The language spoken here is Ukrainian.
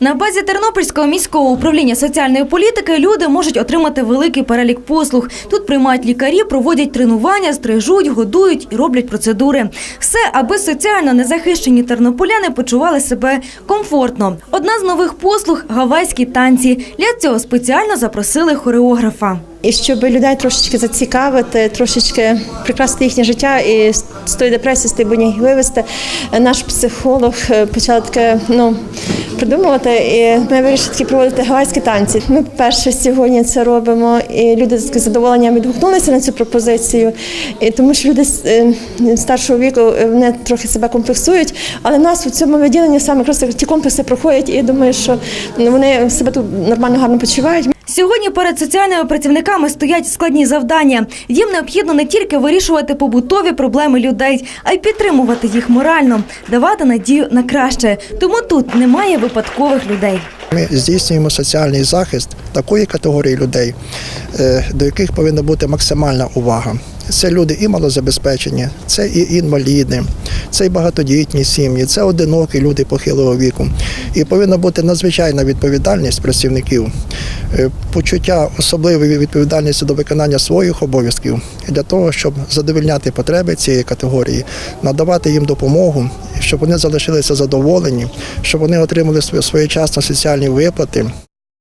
На базі Тернопільського міського управління соціальної політики люди можуть отримати великий перелік послуг. Тут приймають лікарі, проводять тренування, стрижуть, годують і роблять процедури. Все, аби соціально незахищені тернополяни почували себе комфортно. Одна з нових послуг гавайські танці. Для цього спеціально запросили хореографа. І щоб людей трошечки зацікавити, трошечки прикрасити їхнє життя і з тої депресії, з тої будні вивести, наш психолог е, почав таке ну, придумувати. І ми вирішили такі проводити гавайські танці. Ми перше сьогодні це робимо, і люди з задоволенням відгукнулися на цю пропозицію. І тому що люди е, старшого віку е, вони трохи себе комплексують, але в нас у цьому відділенні саме просто ті комплекси проходять, і я думаю, що вони себе тут нормально гарно почувають. Сьогодні перед соціальними працівниками стоять складні завдання. Їм необхідно не тільки вирішувати побутові проблеми людей, а й підтримувати їх морально, давати надію на краще. Тому тут немає випадкових людей. Ми здійснюємо соціальний захист такої категорії людей, е, до яких повинна бути максимальна увага. Це люди і малозабезпечені, це і інваліди, це і багатодітні сім'ї, це одинокі люди похилого віку. І повинна бути надзвичайна відповідальність працівників, е, почуття особливої відповідальності до виконання своїх обов'язків для того, щоб задовольняти потреби цієї категорії, надавати їм допомогу, щоб вони залишилися задоволені, щоб вони отримали своєчасно соціальні виплати.